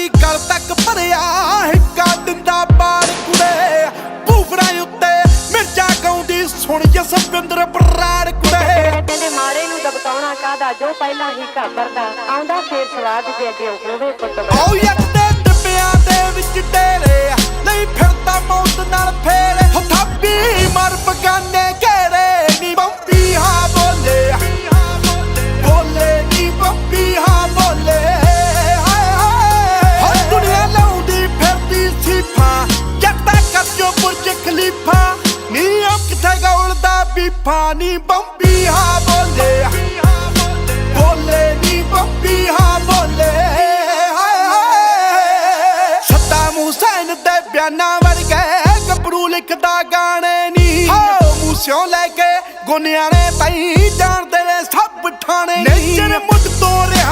ਦੀ ਗਲ ਤੱਕ ਭਰਿਆ ਹਿੱਕਾ ਦਿੰਦਾ ਪਾਰ ਕੁੜੇ। ਬੂਫਰਾਂ ਉੱਤੇ ਮਿਰਚਾ ਗਾਉਂਦੀ ਸੁਣ ਜਸਵਿੰਦਰ ਬਰਾੜ ਕੁੜੇ। ਕਹਿੰਦੇ ਮਾਰੇ ਨੂੰ ਦਬਤਾਉਣਾ ਕਾਦਾ ਜੋ ਪਹਿਲਾਂ ਹੀ ਘਾਬਰਦਾ ਆਉਂਦਾ ਫੇਰ ਸਵਾਦ ਦੇ ਅੱਗੇ ਹੋਵੇ ਪੁੱਤ ਬੰਬੀ ਹਾਂ ਬੋਲੇ। ਬੋਲੇ ਨੀ ਬੰਬੀ ਹਾਂ ਬੋਲੇ। ਹਾਏ ਹਾਏ। ਸੱਤਾ ਮੂਸੈਨ ਦੇ ਬਿਆਨਾਂ ਵਰਗੇ ਗੱਭਰੂ ਲਿਖਦਾ ਗਾਣੇ ਨੀ। ਹੋ। ਮੂਸਿਓਂ ਲੈ ਕੇ ਗੁਨਿਆਣੇ ਤਾਈ ਜਾਣਦੇ ਨੇ ਸਭ ਠਾਣੇ ਨੇਚਰ ਮੁੱਢ ਤੋਂ ਰਿਹਾ